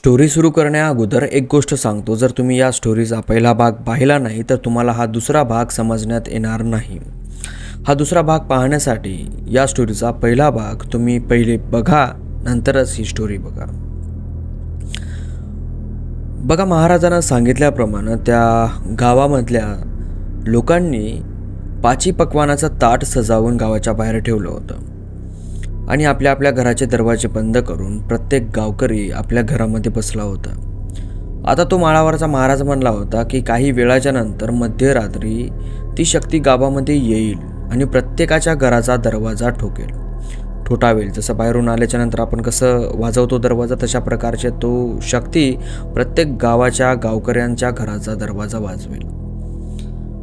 Story सुरू करण्याअगोदर एक गोष्ट सांगतो. जर तुम्ही या स्टोरीचा पहिला भाग पाहिला नाही तर तुम्हाला हा दुसरा भाग समजण्यात येणार नाही. हा दुसरा भाग पाहण्यासाठी या स्टोरीचा पहिला भाग तुम्ही पहिले बघा नंतरच ही स्टोरी बघा. बघा महाराजांना सांगितल्याप्रमाणे त्या गावामधल्या लोकांनी पाची पकवानाचं ताट सजावून गावाच्या बाहेर ठेवलं होतं. आणि आपल्या आपल्या घराचे दरवाजे बंद करून प्रत्येक गावकरी आपल्या घरामध्ये बसला होता. आता तो माळावरचा महाराज म्हणला होता की काही वेळाच्या नंतर मध्यरात्री ती शक्ती गावामध्ये येईल आणि प्रत्येकाच्या घराचा दरवाजा ठोकेल. ठोठावेल. जसं बाहेरून आल्याच्यानंतर आपण कसं वाजवतो दरवाजा तशा प्रकारचे तो शक्ती प्रत्येक गावाच्या गावकऱ्यांच्या घराचा दरवाजा वाजवेल.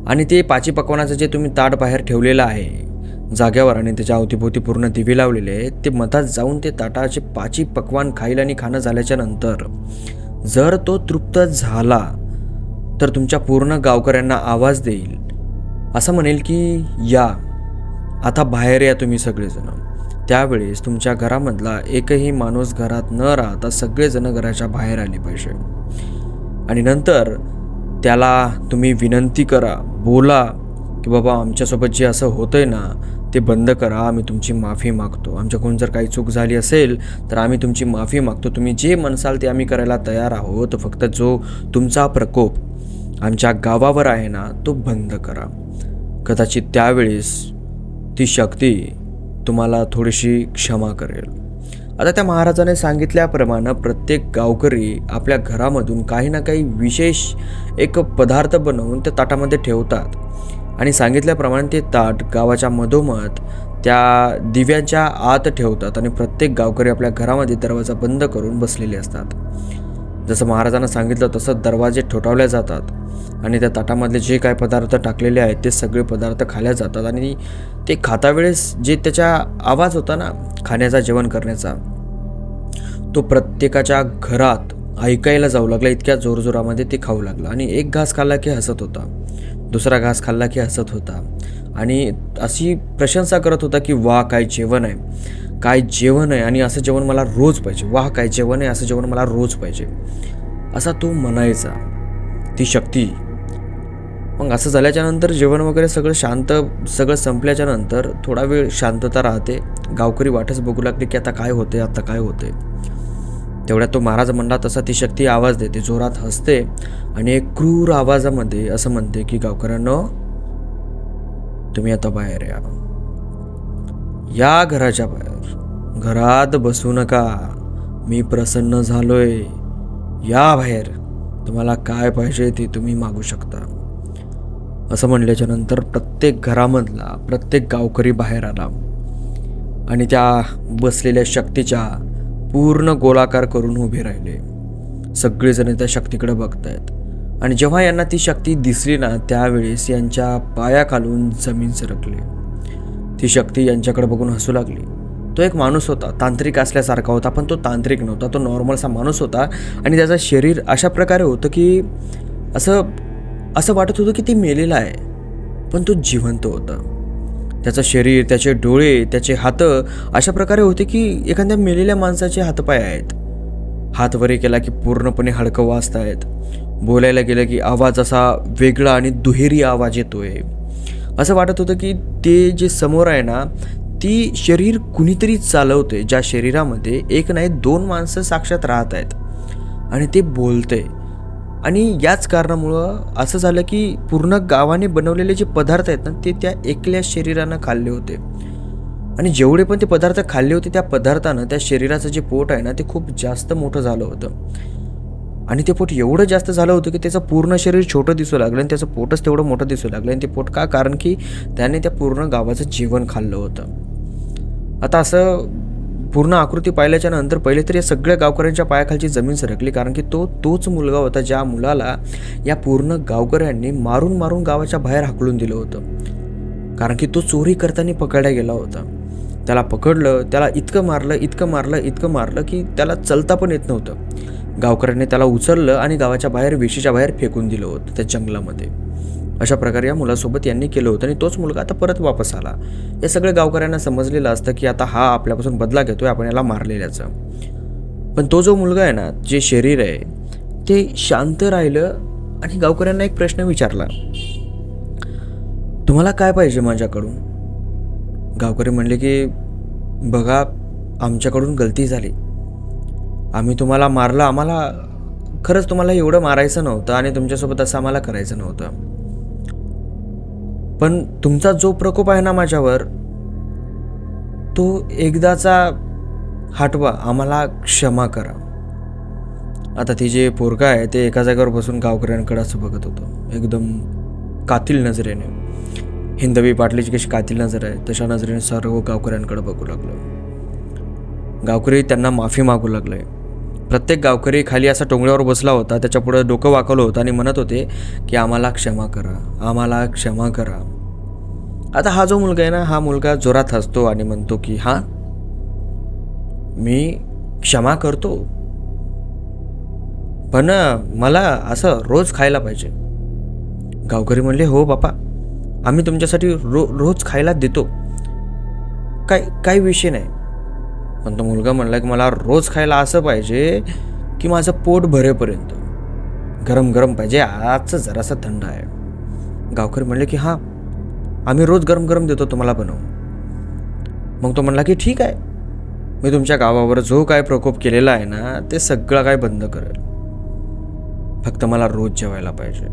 आणि ते पाची पकवानाचं जे तुम्ही ताट बाहेर ठेवलेलं आहे जाग्यावर आणि त्याच्या अवतीभोवती पूर्ण दिवे लावलेले ते मधात जाऊन ते ताटाचे पाची पकवान खाईल आणि खाणं झाल्याच्यानंतर जर तो तृप्त झाला तर तुमच्या पूर्ण गावकऱ्यांना आवाज देईल. असं म्हणेल की या आता बाहेर या तुम्ही सगळेजण. त्यावेळेस तुमच्या घरामधला एकही माणूस घरात न राहता सगळेजण घराच्या बाहेर आले पाहिजे. आणि नंतर त्याला तुम्ही विनंती करा बोला की बाबा आमच्यासोबत जे असं होतंय ना ते बंद करा आम्ही तुमची माफी मागतो. आमच्याकडून जर काही चूक झाली असेल तर आम्ही तुमची माफी मागतो. तुम्ही जे म्हणसाल ते आम्ही करायला तयार आहोत. फक्त जो तुमचा प्रकोप आमच्या गावावर आहे ना तो बंद करा. कदाचित त्यावेळेस ती शक्ती तुम्हाला थोडीशी क्षमा करेल. आता त्या महाराजाने सांगितल्याप्रमाणे प्रत्येक गावकरी आपल्या घरामधून काही ना काही विशेष एक पदार्थ बनवून त्या ताटामध्ये ठेवतात. आणि सांगितल्याप्रमाणे ते ताट गावाच्या मधोमध त्या दिव्यांच्या आत ठेवतात आणि प्रत्येक गावकरी आपल्या घरामध्ये दरवाजा बंद करून बसलेले असतात. जसं महाराजांना सांगितलं तसं दरवाजे ठोठावले जातात आणि त्या ताटामधले जे काय पदार्थ टाकलेले आहेत ते सगळे पदार्थ खाल्या जातात आणि ते खाता वेळेस जे त्याचा आवाज होता ना खाण्याचा जेवण करण्याचा तो प्रत्येकाच्या घरात ऐकायला जाऊ लागला इतक्या जोरजोरामध्ये ते खाऊ लागला आणि एक घास खाल्ला की हसत होता. दुसरा घास खाल्ला की हसत होता. आणि अशी प्रशंसा करत होता की वा काय जेवण आहे. काय जेवण आहे. आणि असं जेवण मला रोज पाहिजे. वाह काय जेवण आहे. असं जेवण मला रोज पाहिजे. असा तो म्हणायचा. ती शक्ती. मग असं झाल्याच्यानंतर जेवण वगैरे सगळं शांत सगळं संपल्याच्या नंतर थोडा वेळ शांतता राहते. गावकरी वाटच बघू लागली की आता काय होते आता काय होते तेवढ्यात तो महाराज म्हणला तसा ती शक्ती आवाज देते जोरात हसते आणि एक क्रूर आवाजामध्ये असं म्हणते की गावकऱ्यांनो तुम्ही आता बाहेर या. या घराच्या बाहेर. घरात बसू नका. मी प्रसन्न झालोय. या बाहेर. तुम्हाला काय पाहिजे ते तुम्ही मागू शकता. असं म्हणल्याच्या नंतर प्रत्येक घरामधला प्रत्येक गावकरी बाहेर आला. आणि त्या बसलेल्या शक्तीच्या पूर्ण गोलाकार करून उभे राहिले. सगळेजण त्या शक्तीकडे बघतायत. आणि जेव्हा यांना ती शक्ती दिसली ना त्यावेळेस यांच्या पायाखालून जमीन सरकली. ती शक्ती यांच्याकडे बघून हसू लागली. तो एक माणूस होता तांत्रिक असल्यासारखा होता पण तो तांत्रिक नव्हता. तो नॉर्मलसा माणूस होता आणि त्याचं शरीर अशा प्रकारे होतं की असं असं वाटत होतं की ते मेलेलं आहे. पण तो जिवंत होता. त्याचं शरीर त्याचे डोळे त्याचे हातं अशा प्रकारे होते की एखाद्या मेलेल्या माणसाचे हातपाय आहेत. हात वरे केला की पूर्णपणे हडकं वाजतायत. बोलायला गेलं की आवाज असा वेगळा आणि दुहेरी आवाज येतोय. असं वाटत होतं की ते जे समोर आहे ना ती शरीर कुणीतरी चालवते ज्या शरीरामध्ये एक नाही दोन माणसं साक्षात राहत आहेत आणि ते बोलते आणि याच कारणामुळं असं झालं की पूर्ण गावाने बनवलेले जे पदार्थ आहेत ना ते त्या एकल्या शरीरानं खाल्ले होते. आणि जेवढे पण ते पदार्थ खाल्ले होते त्या पदार्थानं त्या शरीराचं जे पोट आहे ना ते खूप जास्त मोठं झालं होतं. आणि ते पोट एवढं जास्त झालं होतं की त्याचं पूर्ण शरीर छोटं दिसू लागलं आणि त्याचं पोटच तेवढं मोठं दिसू लागलं आणि ते पोट का? कारण की त्याने त्या पूर्ण गावाचं जेवण खाल्लं होतं. आता असं पूर्ण आकृती पाहिल्याच्या नंतर पहिले तर या सगळ्या गावकऱ्यांच्या पायाखालची जमीन सरकली कारण की तो तोच मुलगा होता ज्या मुलाला या पूर्ण गावकऱ्यांनी मारून मारून गावाच्या बाहेर हाकलून दिलं होतं. कारण की तो चोरी करताना पकडला गेला होता. त्याला पकडलं त्याला इतकं मारलं इतकं मारलं इतकं मारलं की त्याला चलता पण येत नव्हतं. गावकऱ्यांनी त्याला उचललं आणि गावाच्या बाहेर वेशीच्या बाहेर फेकून दिलं होतं त्या जंगलामध्ये. अशा प्रकारे या मुलासोबत यांनी केलं होतं आणि तोच मुलगा आता परत वापस आला. या सगळ्या गावकऱ्यांना समजलेलं असतं की आता हा आपल्यापासून बदला घेतोय आपण याला मारलेल्याचं. पण तो जो मुलगा आहे ना जे शरीर आहे ते शांत राहिलं आणि गावकऱ्यांना एक प्रश्न विचारला. तुम्हाला काय पाहिजे माझ्याकडून? गावकरी म्हणले की बघा आमच्याकडून गलती झाली. आम्ही तुम्हाला मारलं आम्हाला खरंच तुम्हाला एवढं मारायचं नव्हतं आणि तुमच्यासोबत असं आम्हाला करायचं नव्हतं. पण तुमचा जो प्रकोप आहे ना माझ्यावर तो एकदाचा हटवा आम्हाला क्षमा करा. आता ती जे पोरगा आहे ते एका जागेवर बसून गावकऱ्यांकडे असं बघत होतं. एकदम कातील नजरेने. हिंदवी पाटलीची कशी कातील नजर आहे तशा नजरेने सर्व गावकऱ्यांकडे बघू लागलो. गावकरी त्यांना माफी मागू लागले. प्रत्येक गावकरी खाली असा टोंगळ्यावर बसला होता त्याच्यापुढं डोकं वाकवलं होतं आणि म्हणत होते की आम्हाला क्षमा करा आम्हाला क्षमा करा. आता हा जो मुलगा आहे ना हा मुलगा जोरात हसतो आणि म्हणतो की हां मी क्षमा करतो पण मला असं रोज खायला पाहिजे. गावकरी म्हणले हो बापा आम्ही तुमच्यासाठी रो रोज खायला देतो. काय काही विषय नाही. पण तो मुलगा म्हणला की मला रोज खायला असं पाहिजे की माझं पोट भरेपर्यंत. गरम गरम पाहिजे आजचं जरासं थंड आहे. गावकरी म्हणले की हां आम्ही रोज गरम गरम देतो तुम्हाला बनवून. मग तो म्हणला की ठीक आहे. मी तुमच्या गावावर जो काय प्रकोप केलेला आहे ना ते सगळं काय बंद करेल. फक्त मला रोज जेवायला पाहिजे.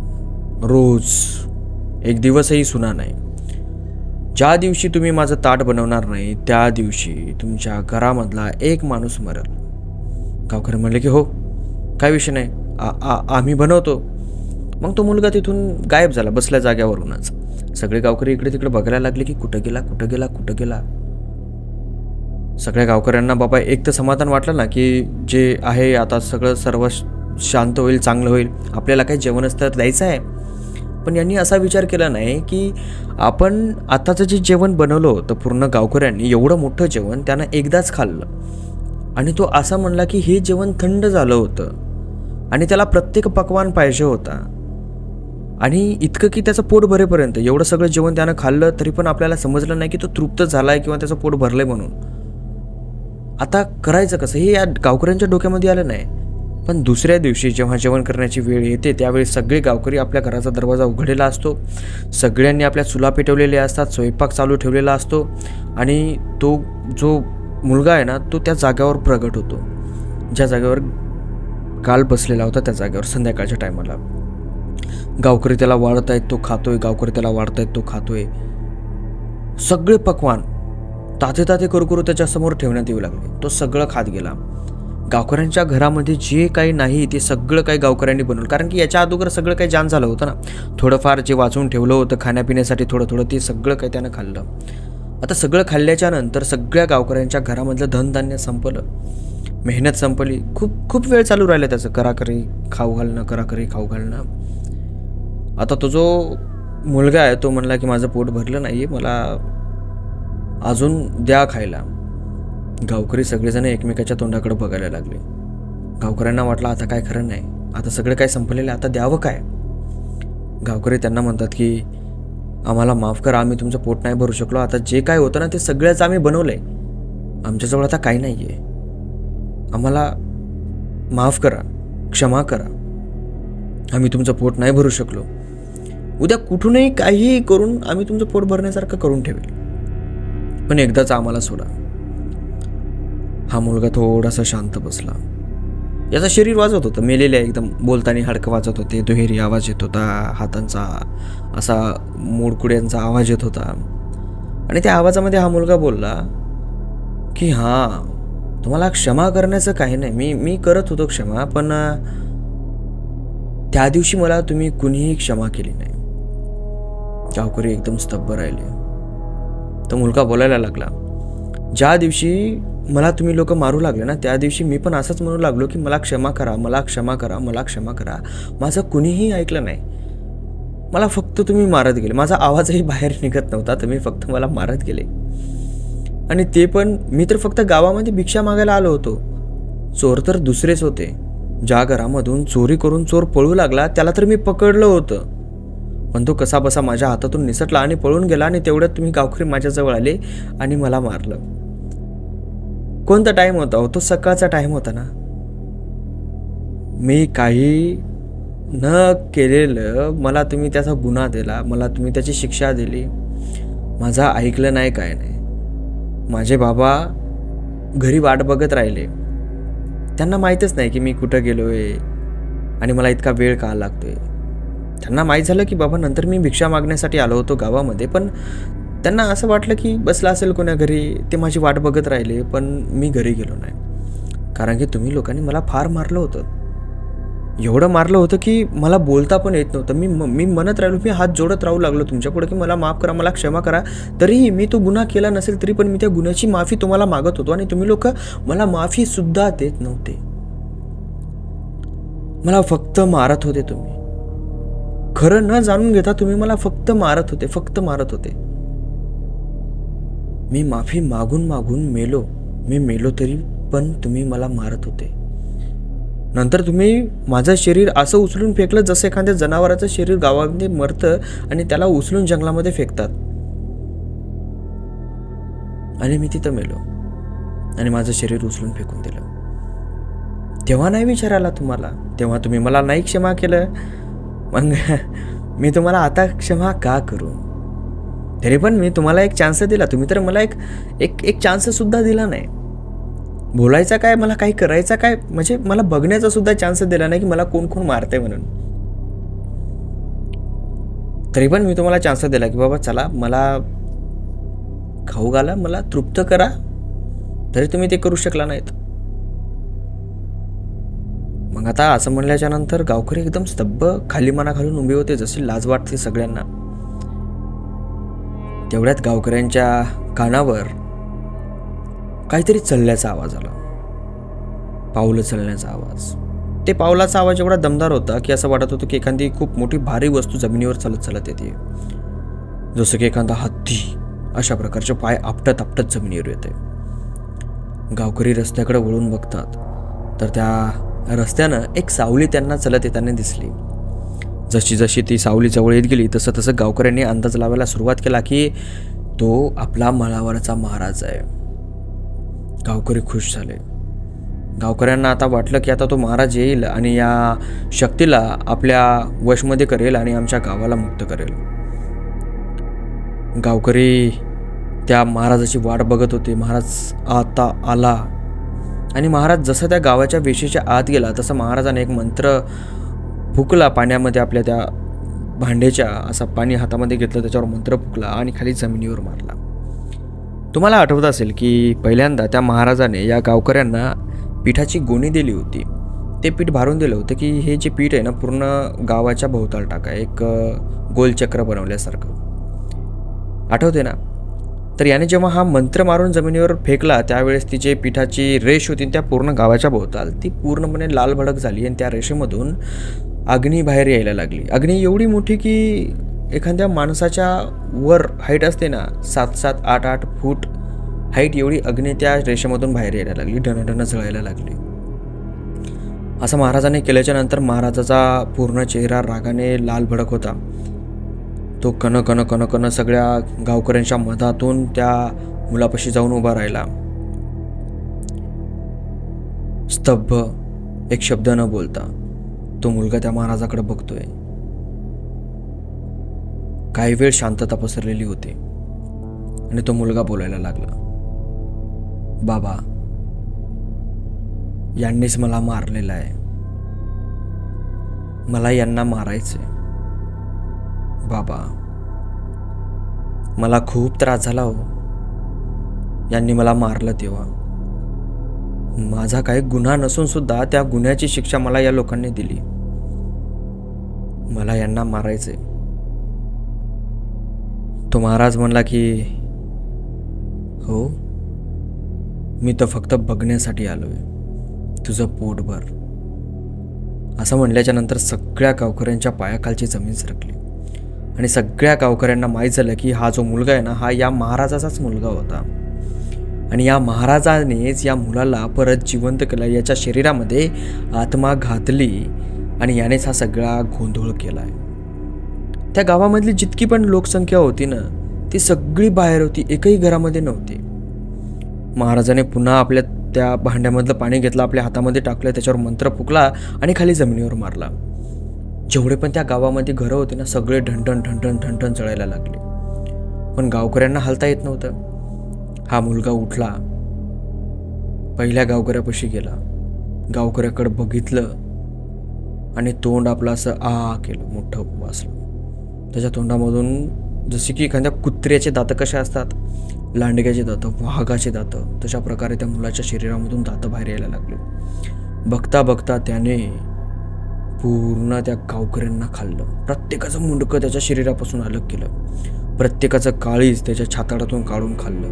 रोज. एक दिवसही सुना नाही. ज्या दिवशी तुम्ही माझं ताट बनवणार नाही त्या दिवशी तुमच्या घरामधला एक माणूस मरल. गावकरी म्हणले की हो काय विषय नाही. आ आ आम्ही बनवतो. मग तो मुलगा तिथून गायब झाला बसल्या जाग्यावरूनच. सगळे गावकरी इकडे तिकडे बघायला लागले की कुठं गेला कुठं गेला कुठं गेला? सगळ्या गावकऱ्यांना बाबा एक तर समाधान वाटलं ना की जे आहे आता सगळं सर्व शांत होईल चांगलं होईल. आपल्याला काही जेवणच तर द्यायचं आहे. पण यांनी असा विचार केला नाही की आपण आताचं जे जेवण बनवलं होतं पूर्ण गावकऱ्यांनी एवढं मोठं जेवण त्यानं एकदाच खाल्लं. आणि तो असा म्हणला की हे जेवण थंड झालं होतं आणि त्याला प्रत्येक पकवान पाहिजे होता. आणि इतकं की त्याचं पोट भरेपर्यंत एवढं सगळं जेवण त्यानं खाल्लं तरी पण आपल्याला समजलं नाही की तो तृप्त झाला आहे किंवा त्याचं पोट भरलं आहे म्हणून. आता करायचं कसं? हे या गावकऱ्यांच्या डोक्यामध्ये आलं नाही. पण दुसऱ्या दिवशी जेव्हा जेवण करण्याची वेळ येते त्यावेळी सगळे गावकरी आपल्या घराचा दरवाजा उघडलेला असतो. सगळ्यांनी आपल्या चुला पेटवलेल्या असतात स्वयंपाक चालू ठेवलेला असतो आणि तो जो मुलगा आहे ना तो त्या जागेवर प्रगट होतो. ज्या जागेवर काल बसलेला होता त्या जागेवर संध्याकाळच्या टायमाला. गावकरी त्याला वाढत आहेत तो खातोय गावकरी त्याला वाढतायत तो खातोय. सगळे पकवान ताते ताते करू करू त्याच्यासमोर ठेवण्यात येऊ लागले. तो सगळं खात गेला. गावकऱ्यांच्या घरामध्ये जे काही नाही ते सगळं काही गावकऱ्यांनी बनवलं. कारण की याच्या अगोदर सगळं काही जान झालं होतं ना. थोडंफार जे वाचून ठेवलं होतं खाण्यापिण्यासाठी थोडं थोडं ते सगळं काही त्यानं खाल्लं. आता सगळं खाल्ल्याच्या नंतर सगळ्या गावकऱ्यांच्या घरामधलं धनधान्य संपलं. मेहनत संपली. खूप खूप वेळ चालू राहिलं त्याचं. कराकरी खाऊ घालणं कराकरी खाऊ घालणं. आता तो जो मुलगा आहे तो म्हणला की माझं पोट भरलं नाही आहे मला अजून द्या खायला. गावकरी सगळेजण एकमेकाच्या तोंडाकडे बघायला लागले. गावकऱ्यांना वाटलं आता काय खरं नाही. आता सगळं काय संपलेलं आहे, आता द्यावं काय? गावकरी त्यांना म्हणतात की आम्हाला माफ करा आम्ही तुमचं पोट नाही भरू शकलो. आता जे काय होतं ना ते सगळ्याच आम्ही बनवलंय. आमच्याजवळ आता काही नाही आहे आम्हाला माफ करा क्षमा करा. आम्ही तुमचं पोट नाही भरू शकलो. उद्या कुठूनही काहीही करून आम्ही तुमचं पोट भरण्यासारखं करून ठेवेल. पण एकदाच आम्हाला सोडा. हा मुलगा थोडासा शांत बसला. याचं शरीर वाजत होतं. मेलेले एकदम बोलताना हाडकं वाजत होते. दुहेरी आवाज येत होता. हातांचा असा मोडकुड्यांचा आवाज येत होता. आणि त्या आवाजामध्ये हा मुलगा बोलला की हां तुम्हाला क्षमा करण्याचं काही नाही. मी मी करत होतो क्षमा पण त्या दिवशी मला तुम्ही कुणीही क्षमा केली नाही. गावकरी एकदम स्तब्ध राहिले. तो मुलगा बोलायला लागला ज्या दिवशी मला तुम्ही लोक मारू लागले ना त्या दिवशी मी पण असंच म्हणू लागलो की मला क्षमा करा मला क्षमा करा मला क्षमा करा. माझं कुणीही ऐकलं नाही. मला फक्त तुम्ही मारत गेले. माझा आवाजही बाहेर निघत नव्हता तुम्ही फक्त मला मारत गेले. आणि ते पण मी तर फक्त गावामध्ये भिक्षा मागायला आलो होतो. चोर तर दुसरेच होते. ज्या घरामधून चोरी करून चोर पळू लागला त्याला तर मी पकडलं होतं. पण तो कसा बसा माझ्या हातातून निसटला आणि पळून गेला आणि तेवढ्यात तुम्ही गावकरी माझ्याजवळ आले आणि मला मारलं. कोणता टाईम होता हो? तो सकाळचा टाईम होता ना. मी काही न केलेलं मला तुम्ही त्याचा गुन्हा दिला मला तुम्ही त्याची शिक्षा दिली. माझा ऐकलं नाही काय नाही. माझे बाबा घरी वाट बघत राहिले. त्यांना माहीतच नाही की मी कुठं गेलो आहे आणि मला इतका वेळ का लागतोय. त्यांना माहीत झालं की बाबा नंतर मी भिक्षा मागण्यासाठी आलो होतो गावामध्ये पण त्यांना असं वाटलं की बसला असेल कोण्या घरी ते माझी वाट बघत राहिले पण मी घरी गेलो नाही. कारण की तुम्ही लोकांनी मला फार मारलं होतं. एवढं मारलं होतं की मला बोलता पण येत नव्हतं. मी मी म्हणत राहिलो मी हात जोडत राहू लागलो तुमच्यापुढे की मला माफ करा मला क्षमा करा. तरीही मी तो गुन्हा केला नसेल तरी पण मी त्या गुन्ह्याची माफी तुम्हाला मागत होतो आणि तुम्ही लोक मला माफी सुद्धा देत नव्हते. मला फक्त मारत होते तुम्ही. खरं न जाणून घेता तुम्ही मला फक्त मारत होते फक्त मारत होते. मी माफी मागून मागून मेलो. मी मेलो तरी पण तुम्ही मला मारत होते. नंतर तुम्ही माझं शरीर असं उचलून फेकलं जसं एखाद्या जनावराचं शरीर गावामध्ये मरतं आणि त्याला उचलून जंगलामध्ये फेकतात. आणि मी तिथं मेलो. आणि माझं शरीर उचलून फेकून दिलं. तेव्हा नाही विचार आला तुम्हाला. तेव्हा तुम्ही मला नाही क्षमा केलं. मग मी तुम्हाला आता क्षमा का करू? तरी पण मी तुम्हाला एक चान्स दिला. तुम्ही तर मला एक एक एक चान्ससुद्धा दिला नाही. बोलायचा काय मला काही करायचा काय म्हणजे मला बघण्याचा सुद्धा चान्स दिला नाही की मला कोण कोण मारते म्हणून. तरी पण मी तुम्हाला चान्स दिला की बाबा चला मला खाऊ घाला मला तृप्त करा. तरी तुम्ही ते करू शकला नाहीत. मग आता असं म्हणल्याच्या नंतर गावकरी एकदम स्तब्ध खाली मना घालून उभे होते जशी लाज वाटते सगळ्यांना. तेवढ्यात गावकऱ्यांच्या कानावर काहीतरी चलण्याचा आवाज आला. पावलं चलण्याचा आवाज. ते पावलाचा आवाज एवढा दमदार होता की असं वाटत होतं की एखादी खूप मोठी भारी वस्तू जमिनीवर चालत चालत येते. जसं की एखादा हत्ती अशा प्रकारचे पाय आपटत आपटत जमिनीवर येते. गावकरी रस्त्याकडे वळून बघतात. तर त्या रस्त्यानं एक सावली त्यांना चलत येताना दिसली. जशी जशी ती सावली जवळ येत गेली तसं तसं गावकऱ्यांनी अंदाज लावायला सुरुवात केला की तो आपला मळावरचा महाराज आहे. गावकरी खुश झाले. गावकऱ्यांना आता वाटलं की आता तो महाराज येईल आणि या शक्तीला आपल्या वशमध्ये करेल आणि आमच्या गावाला मुक्त करेल. गावकरी त्या महाराजाची वाट बघत होते. महाराज आता आला. आणि महाराज जसं त्या गावाच्या वेशीच्या आत गेला तसं महाराजाने एक मंत्र फुकला पाण्यामध्ये आपल्या त्या भांड्याच्या असा पाणी हातामध्ये घेतलं त्याच्यावर मंत्र फुकला आणि खाली जमिनीवर मारला. तुम्हाला आठवत असेल की पहिल्यांदा त्या महाराजाने या गावकऱ्यांना पिठाची गोणी दिली होती. ते पीठ भारून दिलं होतं की हे जे पीठ आहे ना पूर्ण गावाच्या भोवताल टाका एक गोलचक्र बनवल्यासारखं. आठवते ना? तर याने जेव्हा हा मंत्र मारून जमिनीवर फेकला त्यावेळेस ती जे पिठाची रेष होती त्या पूर्ण गावाच्या भोवताल ती पूर्णपणे लाल भडक झाली आणि त्या रेषेमधून अग्नी बाहेर यायला लागली. अग्नी एवढी मोठी की एखाद्या माणसाच्या वर हाईट असते ना सात सात आठ आठ फूट हाईट एवढी अग्नी त्या रेषेमधून बाहेर यायला लागली ढनढन जळायला लागली. असं महाराजाने केल्याच्यानंतर महाराजाचा पूर्ण चेहरा रागाने लाल भडक होता. तो कण कण कण कण सगळ्या गावकऱ्यांच्या मधातून त्या मुलापाशी जाऊन उभा राहिला. स्तब्ध एक शब्द न बोलता. तो मुलगा त्या महाराजाकडे बघतोय. काही वेळ शांतता पसरलेली होती आणि तो मुलगा बोलायला लागला. बाबा यांनीच मला मारलेलं आहे. मला यांना मारायचंय. बाबा मला खूप त्रास झाला हो. यांनी मला मारलं तेव्हा. माझा काही गुन्हा नसून सुद्धा त्या गुन्ह्याची शिक्षा मला या लोकांनी दिली. मला यांना मारायचंय. तो महाराज म्हणला की हो मी तर फक्त बघण्यासाठी आलो आहे तुझं पोटभर असं म्हणल्याच्या नंतर सगळ्या गावकऱ्यांच्या पायाखालची जमीन सरकली. आणि सगळ्या गावकऱ्यांना माहीत झालं की हा जो मुलगा आहे ना हा या महाराजाचाच मुलगा होता. आणि या महाराजानेच या मुलाला परत जिवंत केला याच्या शरीरामध्ये आत्मा घातली. आणि यानेच हा सगळा गोंधळ केला आहे त्या गावामधली जितकी पण लोकसंख्या होती ना ती सगळी बाहेर होती एकही घरामध्ये नव्हती. महाराजाने पुन्हा आपल्या त्या भांड्यामधलं पाणी घेतलं आपल्या हातामध्ये टाकलं त्याच्यावर मंत्र फुकला आणि खाली जमिनीवर मारला. जेवढे पण त्या गावामध्ये घरं होते ना सगळे ढणढण ढणढण ढणढण चढायला लागले. पण गावकऱ्यांना हालता येत नव्हतं. हा मुलगा उठला. पहिल्या गावकऱ्यापाशी गेला. गावकऱ्याकडे बघितलं. आणि तोंड आपलं असं आ केलं मोठं वाचलं. त्याच्या तोंडामधून जसे की एखाद्या कुत्र्याचे दातं कसे असतात लांडग्याचे दातं वाघाचे दातं तशा प्रकारे त्या मुलाच्या शरीरामधून दातं बाहेर यायला लागले. बघता बघता त्याने पूर्ण त्या गावकऱ्यांना खाल्लं. प्रत्येकाचं मुंडकं त्याच्या शरीरापासून अलग केलं. प्रत्येकाचं काळीज त्याच्या छाताडातून काढून खाल्लं.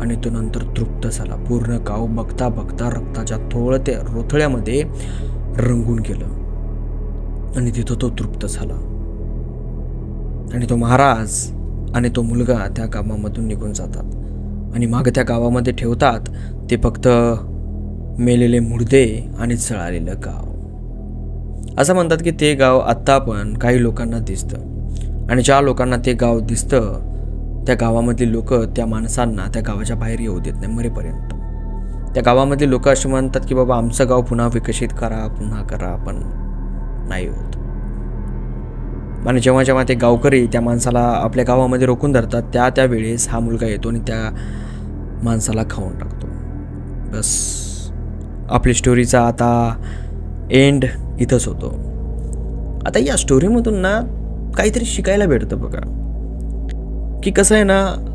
आणि तो नंतर तृप्त झाला. पूर्ण गाव बघता बघता रक्ताच्या थोळत्या रोथळ्यामध्ये रंगून गेलं. आणि तिथं तो तृप्त झाला. आणि तो महाराज आणि तो मुलगा त्या कामामधून निघून जातात. आणि मागं त्या गावामध्ये ठेवतात ते फक्त मेलेले मुर्दे आणि चळालेलं गाव. असं म्हणतात की ते गाव आत्ता पण काही लोकांना दिसतं. आणि ज्या लोकांना ते गाव दिसतं त्या गावामधली लोक त्या माणसांना त्या गावाच्या बाहेर येऊ देत नाही मरेपर्यंत. त्या गावामधली लोक असे म्हणतात की बाबा आमचं गाव पुन्हा विकसित करा पुन्हा करा पण नाही होत. आणि जेव्हा जेव्हा ते गावकरी त्या माणसाला आपल्या गावामध्ये रोखून धरतात त्या त्या वेळेस हा मुलगा येतो आणि त्या माणसाला खाऊन टाकतो. बस. आपली स्टोरीचा आता एंड इथंच होतो. आता या स्टोरीमधून ना काहीतरी शिकायला भेटतं बघा. की कसं आहे ना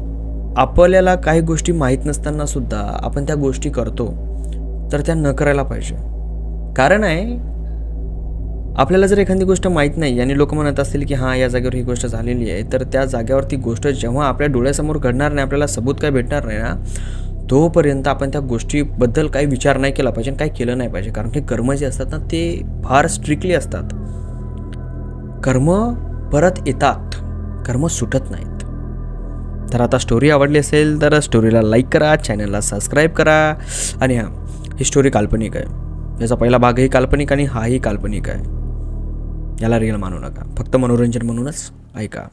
आपल्याला काही गोष्टी माहीत नसताना सुद्धा आपण त्या गोष्टी करतो तर त्या न करायला पाहिजे. कारण आहे आपल्याला जर एखादी गोष्ट माहीत नाही आणि लोक म्हणत असतील की हां या जागेवर ही गोष्ट झालेली आहे तर त्या जागेवर ती गोष्ट जेव्हा आपल्या डोळ्यासमोर घडणार नाही आपल्याला सबूत काय भेटणार नाही ना तोपर्यंत आपण त्या गोष्टीबद्दल काही विचार नाही केला पाहिजे आणि काही केलं नाही पाहिजे. कारण की कर्म जे असतात ना ते फार स्ट्रिक्टली असतात. कर्म परत येतात कर्म सुटत नाहीत. तर आता स्टोरी आवडली असेल तर स्टोरीला लाईक करा चॅनलला सबस्क्राईब करा. आणि हां ही स्टोरी काल्पनिक आहे. याचा पहिला भागही काल्पनिक आणि हाही काल्पनिक आहे. याला रिअल मानू नका. फक्त मनोरंजन म्हणूनच ऐका.